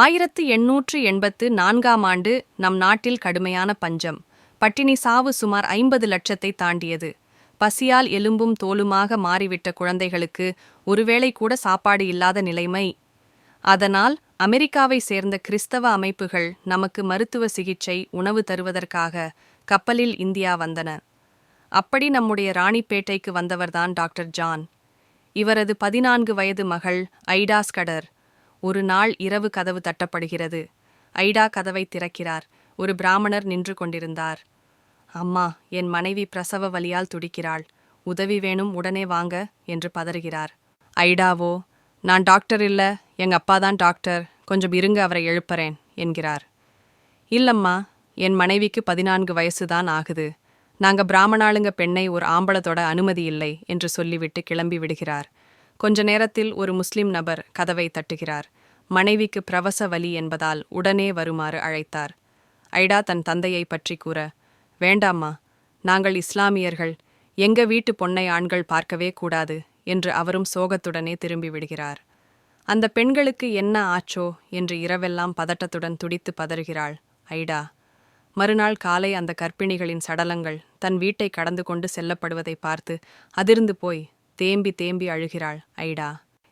ஆயிரத்து எண்ணூற்று எண்பத்து நான்காம் ஆண்டு நம் நாட்டில் கடுமையான பஞ்சம். பட்டினி சாவு சுமார் ஐம்பது லட்சத்தை தாண்டியது. பசியால் எலும்பும் தோலுமாக மாறிவிட்ட குழந்தைகளுக்கு ஒருவேளை கூட சாப்பாடு இல்லாத நிலைமை. அதனால் அமெரிக்காவை சேர்ந்த கிறிஸ்தவ அமைப்புகள் நமக்கு மருத்துவ சிகிச்சை உணவு தருவதற்காக கப்பலில் இந்தியா வந்தன. அப்படி நம்முடைய ராணிப்பேட்டைக்கு வந்தவர்தான் டாக்டர் ஜான். இவரது பதினான்கு வயது மகள் ஐடாஸ்கடர் ஒரு நாள் இரவு கதவு தட்டப்படுகிறது. ஐடா கதவை திறக்கிறார். ஒரு பிராமணர் நின்று கொண்டிருந்தார். அம்மா என் மனைவி பிரசவ வலியால் துடிக்கிறாள். உதவி வேணும் உடனே வாங்க என்று பதறுகிறார். ஐடாவோ நான் டாக்டர் இல்ல. எங்க அப்பா தான் டாக்டர். கொஞ்சம் இருங்க அவரை எழுப்புறேன் என்கிறார். இல்லம்மா என் மனைவிக்கு பதினான்கு வயசுதான் ஆகுது. நாங்க பிராமணாளுங்க பெண்ணை ஒரு ஆம்பளத்தோட அனுமதி இல்லை என்று சொல்லிவிட்டு கிளம்பி விடுகிறார். கொஞ்ச நேரத்தில் ஒரு முஸ்லிம் நபர் கதவை தட்டுகிறார். மனைவிக்கு பிரவச வலி என்பதால் உடனே வருமாறு அழைத்தார். ஐடா தன் தந்தையை பற்றி கூற வேண்டாம்மா நாங்கள் இஸ்லாமியர்கள். எங்க வீட்டு பொன்னை ஆண்கள் பார்க்கவே கூடாது என்று அவரும் சோகத்துடனே திரும்பி விடுகிறார். அந்த பெண்களுக்கு என்ன ஆச்சோ? என்று இரவெல்லாம் பதட்டத்துடன் துடித்து பதறுகிறாள் ஐடா. மறுநாள் காலை அந்த கர்ப்பிணிகளின் சடலங்கள் தன் வீட்டை கடந்து கொண்டு செல்லப்படுவதை பார்த்து அதிர்ந்து போய் தேம்பி தேம்பி அழுகிறாள் ஐடா.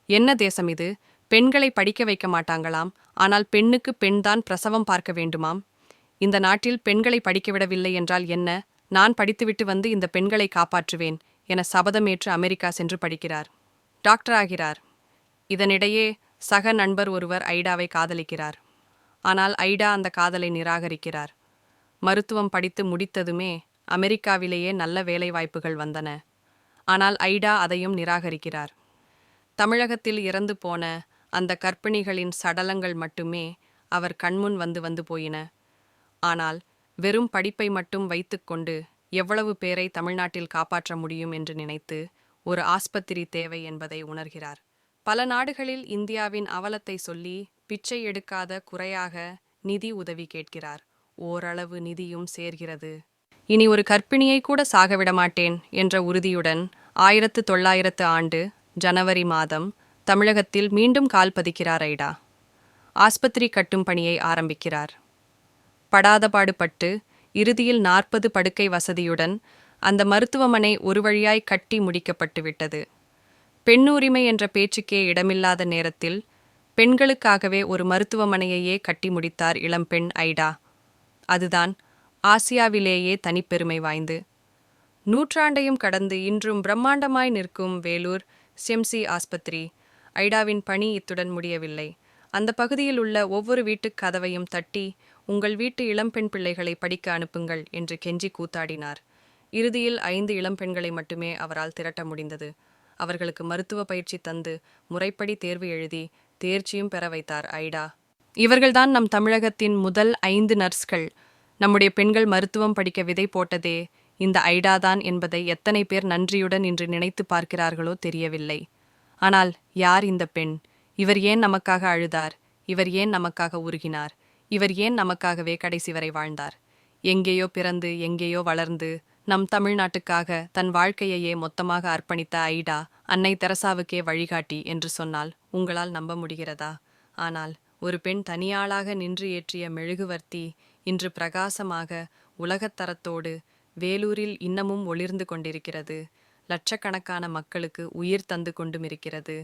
என்ன தேசம் இது? பெண்களை படிக்க வைக்க மாட்டாங்களாம். ஆனால் பெண்ணுக்கு பெண்தான் பிரசவம் பார்க்க வேண்டுமாம். இந்த நாட்டில் பெண்களை படிக்க விடவில்லை என்றால் என்ன? நான் படித்துவிட்டு வந்து இந்த பெண்களை காப்பாற்றுவேன் என சபதமேற்று அமெரிக்கா சென்று படிக்கிறார். டாக்டர் ஆகிறார். இதனிடையே சக நண்பர் ஒருவர் ஐடாவை காதலிக்கிறார். ஆனால் ஐடா அந்த காதலை நிராகரிக்கிறார். மருத்துவம் படித்து முடித்ததுமே அமெரிக்காவிலேயே நல்ல வேலைவாய்ப்புகள் வந்தன. ஆனால் ஐடா அதையும் நிராகரிக்கிறார். தமிழகத்தில் இறந்து போன அந்த கர்ப்பிணிகளின் சடலங்கள் மட்டுமே அவர் கண்முன் வந்து வந்து போயின. ஆனால் வெறும் படிப்பை மட்டும் வைத்துக்கொண்டு எவ்வளவு பேரை தமிழ்நாட்டில் காப்பாற்ற முடியும் என்று நினைத்து ஒரு ஆஸ்பத்திரி தேவை என்பதை உணர்கிறார். பல நாடுகளில் இந்தியாவின் அவலத்தை சொல்லி பிச்சை எடுக்காத குறையாக நிதி உதவி கேட்கிறார். ஓரளவு நிதியும் சேர்கிறது. இனி ஒரு கற்பிணியை கூட சாகவிட மாட்டேன் என்ற உறுதியுடன் ஆயிரத்து தொள்ளாயிரத்து ஆண்டு ஜனவரி மாதம் தமிழகத்தில் மீண்டும் கால் பதிக்கிறார் ஐடா. ஆஸ்பத்திரி கட்டும் பணியை ஆரம்பிக்கிறார். படாத பாடுபட்டு இறுதியில் நாற்பது படுக்கை வசதியுடன் அந்த மருத்துவமனை ஒரு வழியாய் கட்டி முடிக்கப்பட்டுவிட்டது. பெண்ணுரிமை என்ற பேச்சுக்கே இடமில்லாத நேரத்தில் பெண்களுக்காகவே ஒரு மருத்துவமனையையே கட்டி முடித்தார் இளம்பெண் ஐடா. அதுதான் ஆசியாவிலேயே தனிப்பெருமை வாய்ந்து நூற்றாண்டையும் கடந்து இன்றும் பிரம்மாண்டமாய் நிற்கும் வேலூர் செம்சி ஆஸ்பத்திரி. ஐடாவின் பணி இத்துடன் முடியவில்லை. அந்த பகுதியில் உள்ள ஒவ்வொரு வீட்டுக் கதவையும் தட்டி உங்கள் வீட்டு இளம்பெண் பிள்ளைகளை படிக்க அனுப்புங்கள் என்று கெஞ்சி கூத்தாடினார். இறுதியில் ஐந்து இளம்பெண்களை மட்டுமே அவரால் திரட்ட முடிந்தது. அவர்களுக்கு மருத்துவ பயிற்சி தந்து முறைப்படி தேர்வு எழுதி தேர்ச்சியும் பெற வைத்தார் ஐடா. இவர்கள்தான் நம் தமிழகத்தின் முதல் ஐந்து நர்ஸ்கள். நம்முடைய பெண்கள் மருத்துவம் படிக்க விதை போட்டதே இந்த ஐடாதான் என்பதை எத்தனை பேர் நன்றியுடன் இன்று நினைத்து பார்க்கிறார்களோ தெரியவில்லை. ஆனால் யார் இந்த பெண்? இவர் ஏன் நமக்காக அழுதார்? இவர் ஏன் நமக்காக உருகினார்? இவர் ஏன் நமக்காகவே கடைசி வரை வாழ்ந்தார்? எங்கேயோ பிறந்து எங்கேயோ வளர்ந்து நம் தமிழ்நாட்டுக்காக தன் வாழ்க்கையையே மொத்தமாக அர்ப்பணித்த ஐடா அன்னை தெரசாவுக்கே வழிகாட்டி என்று சொன்னால் உங்களால் நம்ப முடிகிறதா? ஆனால் ஒரு பெண் தனியாளாக நின்று ஏற்றிய மெழுகுவர்த்தி இன்று பிரகாசமாக உலகத்தரத்தோடு வேலூரில் இன்னமும் ஒளிர்ந்து கொண்டிருக்கிறது. லட்சக்கணக்கான மக்களுக்கு உயிர் தந்து கொண்டும் இருக்கிறது